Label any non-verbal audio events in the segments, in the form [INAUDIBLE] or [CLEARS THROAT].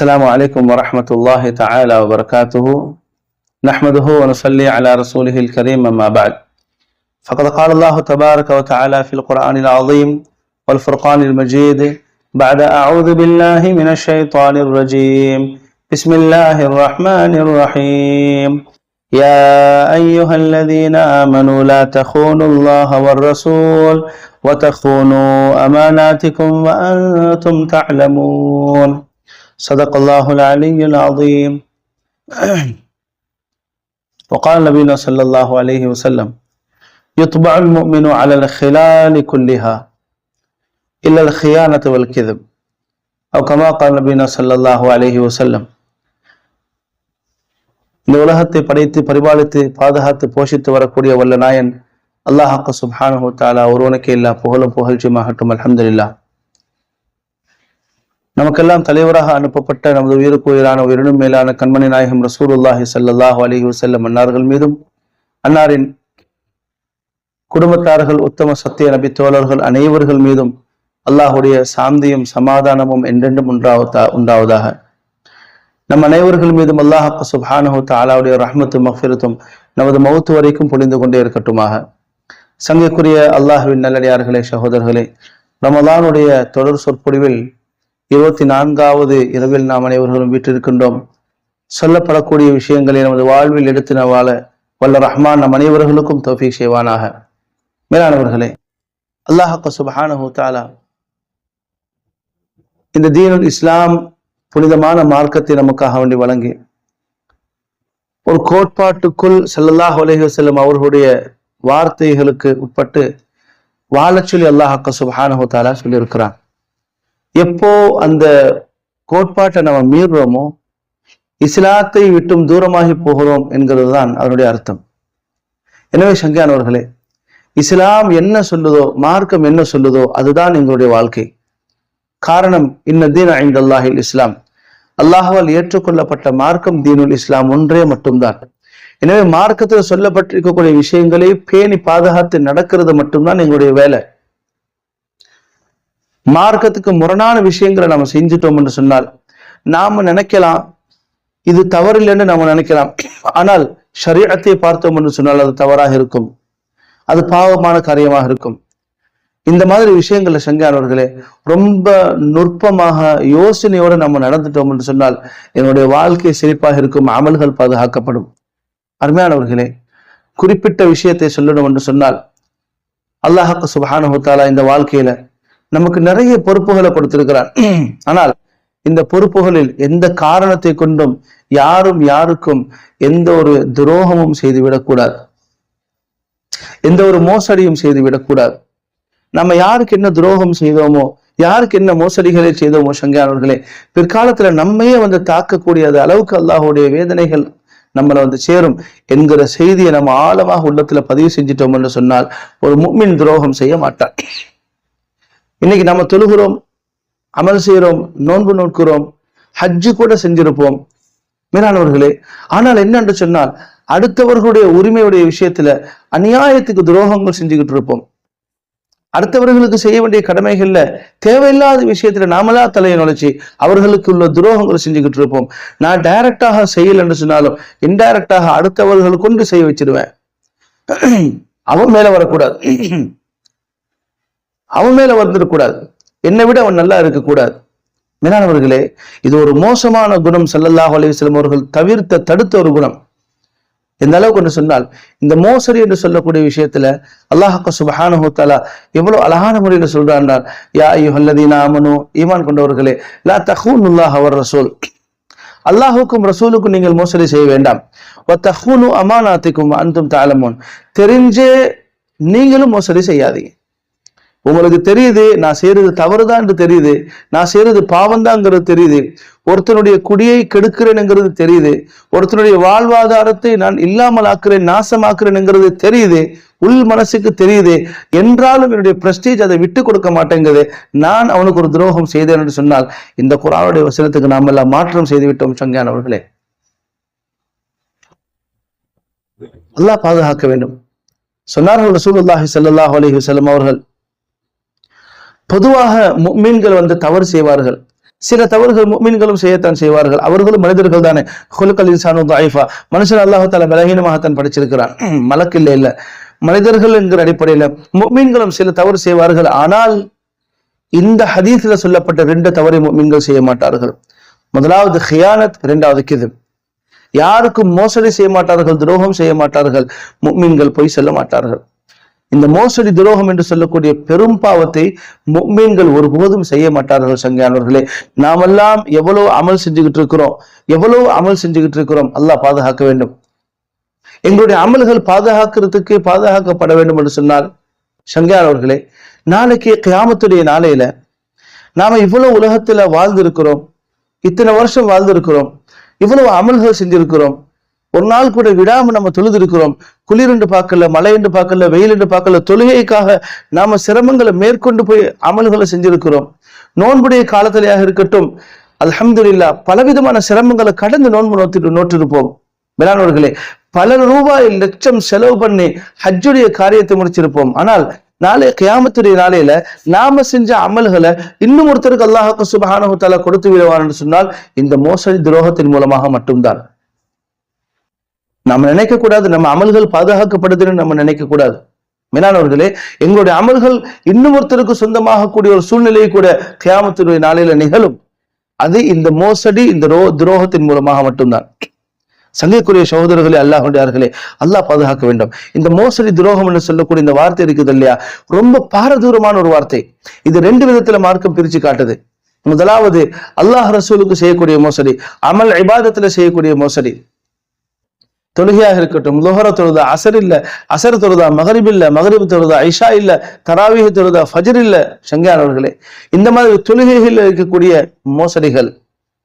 السلام عليكم ورحمة الله تعالى وبركاته. نحمده ونصلي على رسوله الكريم أما بعد. فقد قال الله تبارك وتعالى في القرآن العظيم والفرقان المجيد بعد أعوذ بالله من الشيطان الرجيم. بسم الله الرحمن الرحيم. يا أيها الذين آمنوا لا تخونوا الله والرسول وتخونوا أماناتكم وأنتم تعلمون. صدق الله العلي العظيم [CLEARS THROAT] وقال نبينا صلى الله عليه وسلم يطبع المؤمن على الخلال كلها إلا الخيانة والكذب أو كما قال نبينا صلى الله عليه وسلم இந்த உலகத்தை படைத்து பரிபாலித்து பாதுகாத்து போஷித்து வரக்கூடிய வல்ல நாயன் அல்லாஹாக்க சுப்ஹானஹு தாலா ஒருவனுக்கு இல்லா புகழும் புகழ்ச்சியுமாகட்டும் அல்ஹம்துலில்லா நமக்கெல்லாம் தலைவராக அனுப்பப்பட்ட நமது உயிருக்குயிரான உயிரினும் மேலான கண்மணி நாயகம் ரசூலுல்லாஹி ஸல்லல்லாஹு அலைஹி வசல்லம் அன்னார்கள் மீதும் அன்னாரின் குடும்பத்தார்கள் உத்தம சத்திய நபி தோழர்கள் அனைவர்கள் மீதும் அல்லாஹுடைய சாந்தியும் சமாதானமும் என்றென்றும் உண்டாவதா உண்டாவதாக. நம் அனைவர்கள் மீதும் அல்லாஹ் சுப்ஹானஹு தாலாவுடைய ரஹ்மத்தும் மஃபிரத்தும் நமது மௌத்து வரைக்கும் பொழிந்து கொண்டே இருக்கட்டுமாக. சங்கைக்குரிய அல்லாஹுவின் நல்லடியார்களே சகோதரர்களே ரமலானுடைய தொடர் சொற்பொழிவில் இருபத்தி நான்காவது இரவில் நாம் அனைவர்களும் வீட்டிருக்கின்றோம் சொல்லப்படக்கூடிய விஷயங்களை நமது வாழ்வில் எடுத்து வாழ வல்ல ரஹ்மான் நம் அனைவர்களுக்கும் தௌஃபீக் செய்வானாக. மேலானவர்களே அல்லாஹக்க சுபஹானஹு தாலா இந்த தீனுல் இஸ்லாம் புனிதமான மார்க்கத்தை நமக்காக வேண்டி வழங்கி ஒரு கோட்பாட்டுக்குள் செல்லல்லாஹ் அலைஹி செல்லும் அவர்களுடைய வார்த்தைகளுக்கு உட்பட்டு வாழச் சொல்லி அல்லாஹாக்க சுபஹானஹு தாலா சொல்லியிருக்கிறான். எப்போ அந்த கோட்பாட்டை நம்ம மீறுறோமோ இஸ்லாத்தை விட்டும் தூரமாகி போகிறோம் என்கிறது தான் அதனுடைய அர்த்தம். எனவே சங்கியானவர்களே இஸ்லாம் என்ன சொல்லுதோ மார்க்கம் என்ன சொல்லுதோ அதுதான் எங்களுடைய வாழ்க்கை. காரணம் இன்ன தீன் ஐந்து அல்லாஹில் இஸ்லாம். அல்லாஹால் ஏற்றுக்கொள்ளப்பட்ட மார்க்கம் தீனுல் இஸ்லாம் ஒன்றே மட்டும்தான். எனவே மார்க்கத்தில் சொல்லப்பட்டிருக்கக்கூடிய விஷயங்களை பேணி பாதுகாத்து நடக்கிறது மட்டும்தான் எங்களுடைய வேலை. மார்க்கத்துக்கு முரணான விஷயங்களை நம்ம செஞ்சுட்டோம் என்று சொன்னால் நாம நினைக்கலாம் இது தவறில்லைன்னு நம்ம நினைக்கலாம். ஆனால் சரீரத்தை பார்த்தோம் என்று சொன்னால் அது தவறாக இருக்கும். அது பாவமான காரியமாக இருக்கும். இந்த மாதிரி விஷயங்கள்ல சங்கானவர்களே ரொம்ப நுட்பமாக யோசனையோடு நம்ம நடந்துட்டோம் என்று சொன்னால் என்னுடைய வாழ்க்கை செழிப்பாக இருக்கும் அமல்கள் பாதுகாக்கப்படும். அருமையானவர்களே குறிப்பிட்ட விஷயத்தை சொல்லணும் என்று சொன்னால் அல்லாஹாக்கு சுபஹானுத்தாலா இந்த வாழ்க்கையில நமக்கு நிறைய பொறுப்புகளை கொடுத்திருக்கிறார். ஆனால் இந்த பொறுப்புகளில் எந்த காரணத்தை கொண்டும் யாரும் யாருக்கும் எந்த ஒரு துரோகமும் செய்துவிடக்கூடாது எந்த ஒரு மோசடியும் செய்து விடக்கூடாது நம்ம யாருக்கு என்ன துரோகம் செய்தோமோ யாருக்கு என்ன மோசடிகளை செய்தோமோ சங்கையானவர்களே பிற்காலத்துல நம்மையே வந்து தாக்கக்கூடிய அளவுக்கு அல்லாஹுடைய வேதனைகள் நம்மளை வந்து சேரும் என்கிற செய்தியை நம்ம ஆழமாக உள்ளத்துல பதிவு செஞ்சிட்டோம் என்று சொன்னால் ஒரு முக்மின் துரோகம் செய்ய மாட்டான். இன்னைக்கு நம்ம தொழுகிறோம் அமல் செய்கிறோம் நோன்பு நோக்கிறோம் ஹஜ்ஜு கூட செஞ்சிருப்போம். மேலானவர்களே ஆனால் என்னென்று சொன்னால் அடுத்தவர்களுடைய உரிமையுடைய விஷயத்துல அநியாயத்துக்கு துரோகங்கள் செஞ்சுக்கிட்டு இருப்போம். அடுத்தவர்களுக்கு செய்ய வேண்டிய கடமைகள்ல தேவையில்லாத விஷயத்துல நாமளா தலையை நுழைச்சி அவர்களுக்கு உள்ள துரோகங்களை செஞ்சுக்கிட்டு இருப்போம். நான் டைரக்டாக செய்யலன்னு சொன்னாலும் இன்டைரக்டாக அடுத்தவர்கள் கொண்டு செய்ய வச்சிருவேன். [CLEARS THROAT] அவன் மேல வரக்கூடாது. [CLEARS THROAT] அவன் மேல வந்துடக்கூடாது. என்னை விட அவன் நல்லா இருக்கக்கூடாது. மேலானவர்களே இது ஒரு மோசமான குணம் சல்லல்லாஹ் அலிவசலம் அவர்கள் தவிர்த்த தடுத்த ஒரு குணம். எந்த அளவுக்கு என்று சொன்னால் இந்த மோசடி என்று சொல்லக்கூடிய விஷயத்துல அல்லாஹாக்க சுபஹானுத்தாலா எவ்வளவு அழகான முறையில சொல்றான் யா ஐயோல்லதீனா அமனு ஈமான் கொண்டவர்களே லா தஹூனுல்லாஹ் அவர் ரசூல். அல்லாஹுக்கும் ரசூலுக்கும் நீங்கள் மோசடி செய்ய வேண்டாம். தஹூனு அமானாத்திக்கும் அந்தும் தாலமோன் தெரிஞ்சே நீங்களும் மோசடி செய்யாதீங்க. உங்களுக்கு தெரியுது நான் செய்யறது தவறுதான் என்று தெரியுது. நான் செய்யறது பாவம்தாங்கிறது தெரியுது. ஒருத்தனுடைய குடியை கெடுக்கிறேனுங்கிறது தெரியுது. ஒருத்தனுடைய வாழ்வாதாரத்தை நான் இல்லாமல் ஆக்குறேன் நாசமாக்குறேனுங்கிறது தெரியுது. உள் மனசுக்கு தெரியுது. என்றாலும் என்னுடைய பிரஸ்டீஜ் அதை விட்டு கொடுக்க மாட்டேங்குது. நான் அவனுக்கு ஒரு துரோகம் செய்தேன் என்று சொன்னால் இந்த குரானுடைய வசனத்துக்கு நாம் எல்லாம் மாற்றம் செய்து விட்டோம் சங்கான் அவர்களே அல்லாஹ் பாதுகாக்க வேண்டும். சொன்னார்கள் ரசூலுல்லாஹி சல்லாஹ் அலைஹி வல்லம் அவர்கள் பொதுவாக மீன்கள் வந்து தவறு செய்வார்கள். சில தவறுகள் மீன்களும் செய்யத்தான் செய்வார்கள். அவர்களும் மனிதர்கள் தானே. ஹொலுக்கல் இன்சானு தாயிஃபா மனுஷன் அல்லாஹு பலகீனமாகத்தான் படிச்சிருக்கிறான். மலக்கு இல்லை இல்ல. மனிதர்கள் என்கிற அடிப்படையில மீன்களும் சில தவறு செய்வார்கள். ஆனால் இந்த ஹதீஸில் சொல்லப்பட்ட ரெண்டு தவறை மீன்கள் செய்ய மாட்டார்கள். முதலாவது ஹியானத் இரண்டாவது கிது யாருக்கும் மோசடி செய்ய மாட்டார்கள் துரோகம் செய்ய மாட்டார்கள். மீன்கள் பொய் சொல்ல மாட்டார்கள். இந்த மோசடி துரோகம் என்று சொல்லக்கூடிய பெரும் பாவத்தை மீன்கள் ஒருபோதும் செய்ய மாட்டார்கள் சங்கையானவர்களே. நாமெல்லாம் எவ்வளவு அமல் செஞ்சுக்கிட்டு இருக்கிறோம் எவ்வளவு அமல் செஞ்சுக்கிட்டு இருக்கிறோம் அல்லாஹ் பாதுகாக்க வேண்டும். எங்களுடைய அமல்கள் பாதுகாக்கிறதுக்கு பாதுகாக்கப்பட வேண்டும் என்று சொன்னால் சங்கையானவர்களே நாளைக்கு கியாமத்துடைய நாளையில நாம இவ்வளவு உலகத்துல வாழ்ந்திருக்கிறோம் இத்தனை வருஷம் வாழ்ந்திருக்கிறோம் இவ்வளவு அமல்கள் செஞ்சிருக்கிறோம் ஒரு நாள் கூட விடாம நம்ம தொழுது இருக்கிறோம் குளிர் என்று பார்க்கல மழை என்று பார்க்கல வெயில் என்று பார்க்கல தொழுகைக்காக நாம சிரமங்களை மேற்கொண்டு போய் அமல்களை செஞ்சிருக்கிறோம். நோன்புடைய காலத்திலேயாக இருக்கட்டும் அல்ஹம்துலில்லா பலவிதமான சிரமங்களை கடந்து நோன்பு நோத்திட்டு நோட்டிருப்போம் மேலானவர்களே பல ரூபாய் லட்சம் செலவு பண்ணி ஹஜ்ஜுடைய காரியத்தை முடிச்சிருப்போம். ஆனால் நாளை கியாமத்துடைய நாளையில நாம செஞ்ச அமல்களை இன்னும் ஒருத்தருக்கு அல்லாஹாக்கு சுபஹானஹு கொடுத்து விடுவான்னு சொன்னால் இந்த மோசடி துரோகத்தின் மூலமாக மட்டும்தான். நம்ம நினைக்க கூடாது நம்ம அமல்கள் பாதுகாக்கப்படுதுன்னு நம்ம நினைக்க கூடாது மேலானவர்களே எங்களுடைய அமல்கள் இன்னும் ஒருத்தருக்கு சொந்தமாக கூடிய ஒரு சூழ்நிலை கூட கியாமத்துடைய நாளையில நிகழும். அது இந்த மோசடி இந்த ரோ துரோகத்தின் மூலமாக மட்டும்தான். சங்கைக்குரிய சகோதரர்களே அல்லாஹுடையார்களே அல்லாஹ் பாதுகாக்க வேண்டும். இந்த மோசடி துரோகம் என்று சொல்லக்கூடிய இந்த வார்த்தை இருக்குது இல்லையா? ரொம்ப பாரதூரமான ஒரு வார்த்தை. இது ரெண்டு விதத்துல மார்க்கம் பிரிச்சு காட்டுது. முதலாவது அல்லாஹ் ரசூலுக்கு செய்யக்கூடிய மோசடி அமல் இபாதத்துல செய்யக்கூடிய மோசடி. தொழுகையாக இருக்கட்டும் லோஹர தொழுதா அசர் இல்ல அசர் தொழுதா மகரிப் இல்ல மகரிப் தொழுதா ஐஷா இல்ல தராவிக தொழுதா ஃபஜர் இல்ல சங்கையானவர்களே இந்த மாதிரி தொழுகைகள் இருக்கக்கூடிய மோசடிகள்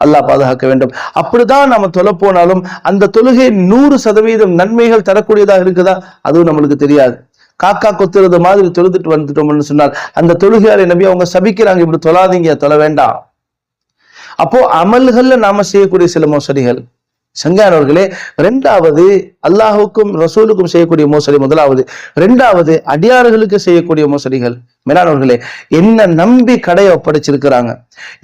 அல்லாஹ் பாதுகாக்க வேண்டும். அப்படிதான் நம்ம தொலை போனாலும் அந்த தொழுகை நூறு சதவீதம் நன்மைகள் தரக்கூடியதாக இருக்குதா? அதுவும் நம்மளுக்கு தெரியாது. காக்கா கொத்துறது மாதிரி தொழுதுட்டு வந்துட்டோம்னு சொன்னால் அந்த தொழுகையாளை நம்பி அவங்க சபிக்கிறாங்க இப்படி தொழாதீங்க தொலை வேண்டாம். அப்போ அமல்கள்ல நாம செய்யக்கூடிய சில மோசடிகள். சங்கானவர்களே ரெண்டாவது அல்லாஹுக்கும் ரசூலுக்கும் செய்யக்கூடிய மோசடி முதலாவது. ரெண்டாவது அடியார்களுக்கு செய்யக்கூடிய மோசடிகள். மேலானவர்களே என்ன நம்பி கடையை ஒப்படைச்சிருக்கிறாங்க?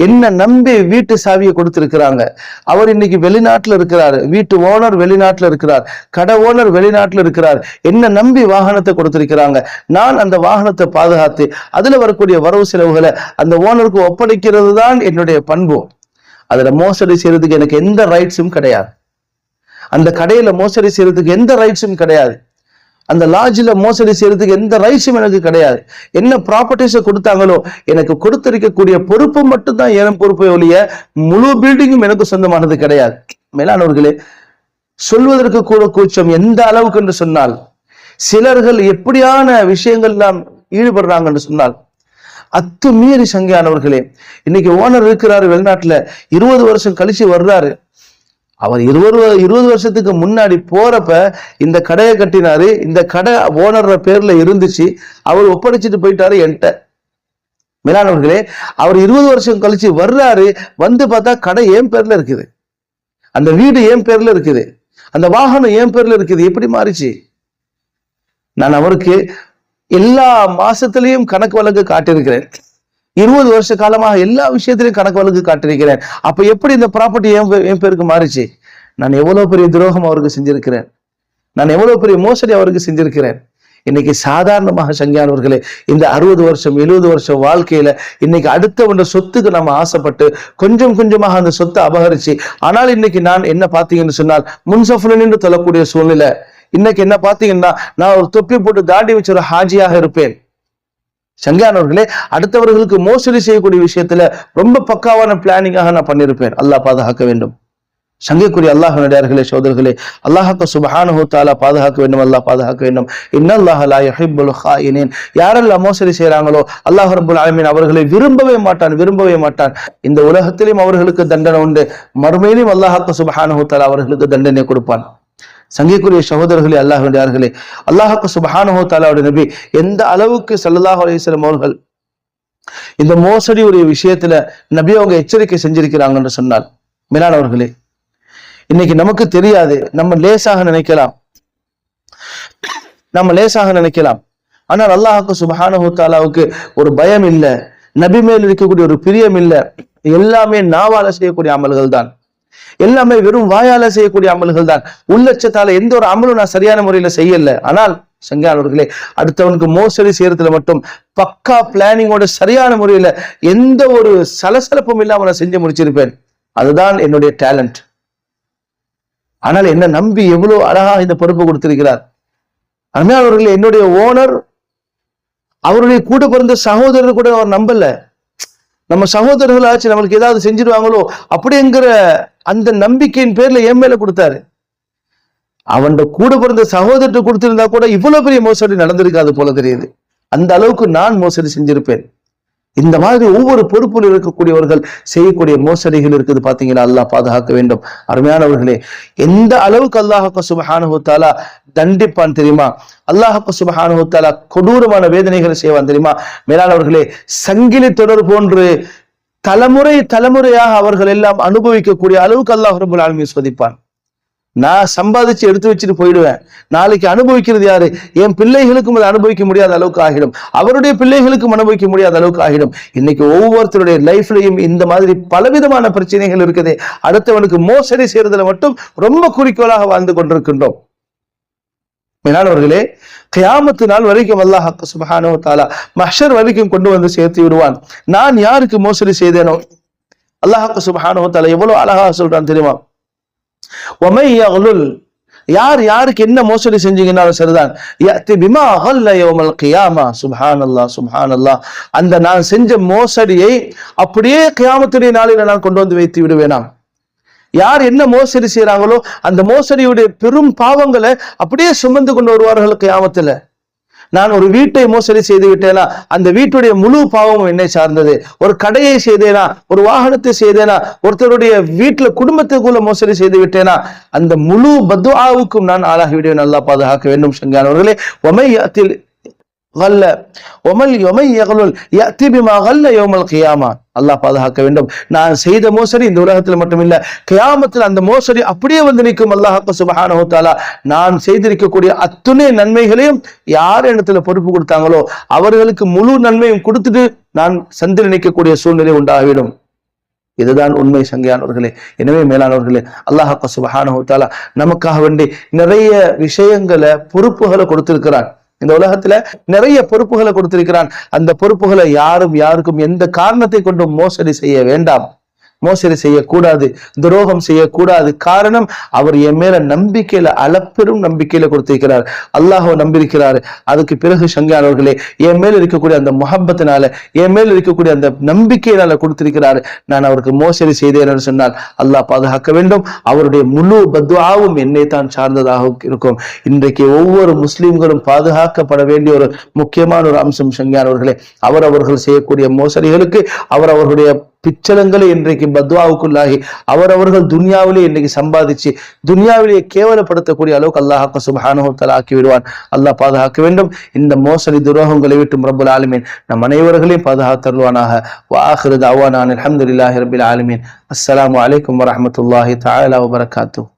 என்ன நம்பி வீட்டு சாவியை கொடுத்திருக்கிறாங்க? அவர் இன்னைக்கு வெளிநாட்டுல இருக்கிறார். வீட்டு ஓனர் வெளிநாட்டுல இருக்கிறார். கடை ஓனர் வெளிநாட்டுல இருக்கிறார். என்ன நம்பி வாகனத்தை கொடுத்திருக்கிறாங்க? நான் அந்த வாகனத்தை பாதுகாத்து அதுல வரக்கூடிய வரவு செலவுகளை அந்த ஓனருக்கு ஒப்படைக்கிறது தான் என்னுடைய பண்பு. அதுல மோசடி செய்யறதுக்கு எனக்கு எந்த ரைட்ஸும் கிடையாது. அந்த கடையில மோசடி செய்யறதுக்கு எந்த ரைட்ஸும் கிடையாது. அந்த லாட்ஜில் மோசடி செய்யறதுக்கு எந்த ரைட்ஸும் எனக்கு கிடையாது. என்ன ப்ராப்பர்ட்டிஸை கொடுத்தாங்களோ எனக்கு கொடுத்திருக்கக்கூடிய பொறுப்பு மட்டும்தான் என் பொறுப்பை ஒழிய முழு பில்டிங்கும் எனக்கு சொந்தமானது கிடையாது. மேலானவர்களே சொல்வதற்கு கூட கூச்சம் எந்த அளவுக்கு என்று சொன்னால் சிலர்கள் எப்படியான விஷயங்கள் எல்லாம் ஈடுபடுறாங்கன்னு சொன்னால் அத்துமீறி சங்கையானவர்களே இன்னைக்கு ஓனர் இருக்கிறாரு வெளிநாட்டுல இருபது வருஷம் கழிச்சு வர்றாரு. அவர் இருபது இருபது வருஷத்துக்கு முன்னாடி போறப்ப இந்த கடையை கட்டினாரு இந்த கடை ஓனர் பேர்ல இருந்துச்சு அவர் ஒப்படைச்சிட்டு போயிட்டாரு என்கிட்ட. மேலானவர்களே அவர் இருபது வருஷம் கழிச்சு வர்றாரு வந்து பார்த்தா கடை என் பேர்ல இருக்குது. அந்த வீடு என் பேர்ல இருக்குது. அந்த வாகனம் என் பேர்ல இருக்குது. எப்படி மாறிச்சு? நான் அவருக்கு எல்லா மாசத்திலையும் கணக்கு வழக்கு காட்டியிருக்கிறேன். இருபது வருஷ காலமாக எல்லா விஷயத்திலையும் கணக்கு வழக்கு காட்டியிருக்கிறேன். அப்ப எப்படி இந்த ப்ராப்பர்ட்டி என் பேருக்கு மாறிச்சு? நான் எவ்வளவு பெரிய துரோகம் அவருக்கு செஞ்சிருக்கிறேன்? நான் எவ்வளவு பெரிய மோசடி அவருக்கு செஞ்சிருக்கிறேன்? இன்னைக்கு சாதாரணமாக சங்கியானவர்களே இந்த அறுபது வருஷம் எழுபது வருஷம் வாழ்க்கையில இன்னைக்கு அடுத்தவன்ற சொத்துக்கு நம்ம ஆசைப்பட்டு கொஞ்சம் கொஞ்சமாக அந்த சொத்தை அபகரிச்சு ஆனால் இன்னைக்கு நான் என்ன பார்த்தீங்கன்னு சொன்னால் முன்சஃபுலன் என்று சொல்லக்கூடிய சூழ்நிலை. இன்னைக்கு என்ன பார்த்தீங்கன்னா நான் ஒரு தொப்பி போட்டு தாண்டி வச்ச ஒரு ஹாஜியாக இருப்பேன். சங்கியானவர்களே அடுத்தவர்களுக்கு மோசடி செய்யக்கூடிய விஷயத்துல ரொம்ப பக்காவான பிளானிங்காக நான் பண்ணியிருப்பேன் அல்லாஹ் பாதுகாக்க வேண்டும். சங்கைக்குரிய அல்லாஹ் நடிகார்களே சோதர்களே அல்லாஹாக்க சுபஹானஹு தாலா பாதுகாக்க வேண்டும் அல்லாஹ் பாதுகாக்க வேண்டும். இன்னல்லாஹ் லா யாரெல்லாம் மோசடி செய்றாங்களோ அல்லாஹ் ரபுல் ஆலமீன் அவர்களை விரும்பவே மாட்டான் விரும்பவே மாட்டான். இந்த உலகத்திலும் அவர்களுக்கு தண்டனை உண்டு. மறுமையிலும் அல்லாஹாக்க சுபஹானஹு தாலா அவர்களுக்கு தண்டனை கொடுப்பான். சங்கைக்குரிய சகோதரர்களே அல்லாஹ் அல்லாஹுக்கு சுபஹானஹோ தாலாவுடைய நபி எந்த அளவுக்கு சல்லல்லாஹு அலைஹிஸ்ஸலாம் அவர்கள் இந்த மோசடியுடைய விஷயத்துல நபி அவங்க எச்சரிக்கை செஞ்சிருக்கிறாங்கன்னு சொன்னால் மேலானவர்களே இன்னைக்கு நமக்கு தெரியாது நம்ம லேசாக நினைக்கலாம். நம்ம லேசாக நினைக்கலாம். ஆனால் அல்லாஹுக்கு சுபஹானஹோ தாலாவுக்கு ஒரு பயம் இல்லை நபி மேல் இருக்கக்கூடிய ஒரு பிரியம் இல்லை எல்லாமே நாவால செய்யக்கூடிய அமல்கள் தான் எல்லாமே வெறும் வாயால செய்யக்கூடிய அமல்கள் தான் உள்ளட்சத்தால எந்த ஒரு அமலும் நான் சரியான முறையில செய்யல. ஆனால் சங்கானவர்களே அடுத்தவனுக்கு மோசடி செய்யறதுல மட்டும் பக்கா பிளானிங்கோட சரியான முறையில எந்த ஒரு சலசலப்பும் இல்லாம நான் செஞ்சு முடிச்சிருப்பேன். அதுதான் என்னுடைய டேலண்ட் ஆனால் என்ன நம்பி எவ்வளவு அழகா இந்த பொறுப்பு கொடுத்திருக்கிறார். அருமையானவர்களே என்னுடைய ஓனர் அவருடைய கூட பிறந்த சகோதரர் கூட அவர் நம்பல. நம்ம சகோதரர்களாச்சு நம்மளுக்கு ஏதாவது செஞ்சிருவாங்களோ அப்படிங்கிற அந்த நம்பிக்கையின் பேர்ல என் மேல கொடுத்தாரு. அவன் கூட பிறந்த சகோதரத்தை கொடுத்திருந்தா கூட இவ்வளவு பெரிய மோசடி நடந்திருக்காது போல தெரியுது. அந்த அளவுக்கு நான் மோசடி செஞ்சிருப்பேன். இந்த மாதிரி ஒவ்வொரு பொறுப்பில் இருக்கக்கூடியவர்கள் செய்யக்கூடிய மோசடிகள் இருக்குது பாத்தீங்கன்னா அல்லாஹ் பாதுகாக்க வேண்டும். அருமையானவர்களே எந்த அளவுக்கு அல்லாஹ் சுபஹானுத்தாலா தண்டிப்பான் தெரியுமா? அல்லாஹ் சுபஹானுத்தாலா கொடூரமான வேதனைகளை செய்வான் தெரியுமா? மேலானவர்களே சங்கிலி தொடர் போன்று தலைமுறை தலைமுறையாக அவர்கள் எல்லாம் அனுபவிக்கக்கூடிய அளவுக்கு அல்லாஹ் ரபுல் ஆலமி சோதிப்பான். நான் சம்பாதிச்சு எடுத்து வச்சுட்டு போயிடுவேன். நாளைக்கு அனுபவிக்கிறது யாரு? என் பிள்ளைகளுக்கும் அதை அனுபவிக்க முடியாத அளவுக்கு ஆகிடும். அவருடைய பிள்ளைகளுக்கும் அனுபவிக்க முடியாத அளவுக்கு ஆகிடும். இன்னைக்கு ஒவ்வொருத்தருடைய லைஃப்லையும் இந்த மாதிரி பலவிதமான பிரச்சனைகள் இருக்குது. அடுத்தவனுக்கு மோசடி செய்யறதுல மட்டும் ரொம்ப குறிக்கோளாக வாழ்ந்து கொண்டிருக்கின்றோம். மேலானவர்களே கியாமத்து நாள் வரைக்கும் அல்லாஹ் சுபஹானோ தாலா மஹர் வரைக்கும் கொண்டு வந்து சேர்த்து விடுவான். நான் யாருக்கு மோசடி செய்தேனோ? அல்லாஹ் சுபஹானோ தாலா எவ்வளவு அழகாக சொல்றான் தெரியுமா? ஒமை யார் யாருக்கு என்ன மோசடி செஞ்சீங்கன்னாலும் சரிதான். யஅதி பிமா அகல்ல அல்லா கியாமா சுப்ஹானல்லாஹ் அந்த நான் செஞ்ச மோசடியை அப்படியே கியாமத்துடைய நாளில் நான் கொண்டு வந்து வைத்து விடுவேனாம் யார் என்ன மோசடி செய்யறாங்களோ அந்த மோசடியுடைய பெரும் பாவங்களை அப்படியே சுமந்து கொண்டு வருவார்கள் கியாமத்துல. நான் ஒரு வீட்டை மோசடி செய்து விட்டேனா அந்த வீட்டுடைய முழு பாவமும் என்னை சார்ந்தது. ஒரு கடையை செய்தேனா? ஒரு வாகனத்தை செய்தேனா? ஒருத்தருடைய வீட்டில் குடும்பத்துக்குள்ள மோசடி செய்து விட்டேனா அந்த முழு பத்வாவுக்கும் நான் ஆளாகிவிடுவேன். நல்லா பாதுகாக்க வேண்டும். சங்கானவர்களே ஒமையத்தில் கல்ல ஒமல் யொமை யகலுல் யத்திபிமா கல்ல யோமல் கியாமா அல்லாஹ் பாதுகாக்க வேண்டும். நான் செய்த மோசடி இந்த உலகத்தில் மட்டுமில்ல கியாமத்தில் அந்த மோசடி அப்படியே வந்து நிற்கும். அல்லாஹாக்கு சுபஹானஹாலா நான் செய்திருக்கக்கூடிய அத்துணை நன்மைகளையும் யார் இடத்துல பொறுப்பு கொடுத்தாங்களோ அவர்களுக்கு முழு நன்மையும் கொடுத்துட்டு நான் சந்திர நிற்கக்கூடிய சூழ்நிலை உண்டாகிவிடும். இதுதான் உண்மை சங்கையானவர்களே. எனவே மேலானவர்களே அல்லாஹாக்கு சுபஹானஹாலா நமக்காக வேண்டி நிறைய விஷயங்களை பொறுப்புகளை கொடுத்திருக்கிறான். இந்த உலகத்துல நிறைய பொறுப்புகளை கொடுத்திருக்கிறான். அந்த பொறுப்புகளை யாரும் யாருக்கும் எந்த காரணத்தை கொண்டும் மோசடி செய்ய வேண்டாம். மோசடி செய்யக்கூடாது துரோகம் செய்யக்கூடாது. காரணம் அவர் என் மேல நம்பிக்கையில அளப்பெரும் நம்பிக்கையில கொடுத்திருக்கிறார். அல்லாஹோ நம்பியிருக்கிறார். அதுக்கு பிறகு சங்கானவர்களே என் மேல இருக்கக்கூடிய அந்த முகப்பத்தினால என் மேல இருக்கக்கூடிய அந்த நம்பிக்கையினால கொடுத்திருக்கிறார். நான் அவருக்கு மோசடி செய்தேன் என்று சொன்னால் அல்லாஹ் பாதுகாக்க வேண்டும். அவருடைய முழு பத்வாவும் என்னை தான் சார்ந்ததாக இருக்கும். இன்றைக்கு ஒவ்வொரு முஸ்லிம்களும் பாதுகாக்கப்பட வேண்டிய ஒரு முக்கியமான ஒரு அம்சம் சங்கானவர்களே அவர் அவர்கள் செய்யக்கூடிய மோசடிகளுக்கு அவர் அவர்களுடைய பிச்சலங்களை இன்றைக்கு பத்வாவுக்குள்ளாகி அவரவர்கள் துன்யாவிலே இன்னைக்கு சம்பாதிச்சு துன்யாவிலேயே கேவலப்படுத்தக்கூடிய அளவுக்கு அல்லாஹாக்க சுபஹானுத்தலா ஆக்கி விடுவான். அல்லாஹ் பாதுகாக்க வேண்டும். இந்த மோசடி துரோகங்களை விட்டு ரபுல் ஆலமீன் நம் அனைவர்களையும் பாதுகாத்தருவானாக வாஹிரு தாவானான் அலமதுல்லாஹி ரபில் ஆலமீன். அஸ்லாம் வலைக்கம் வரமத்துல்லாஹி தஆலா வபரகாத்துஹு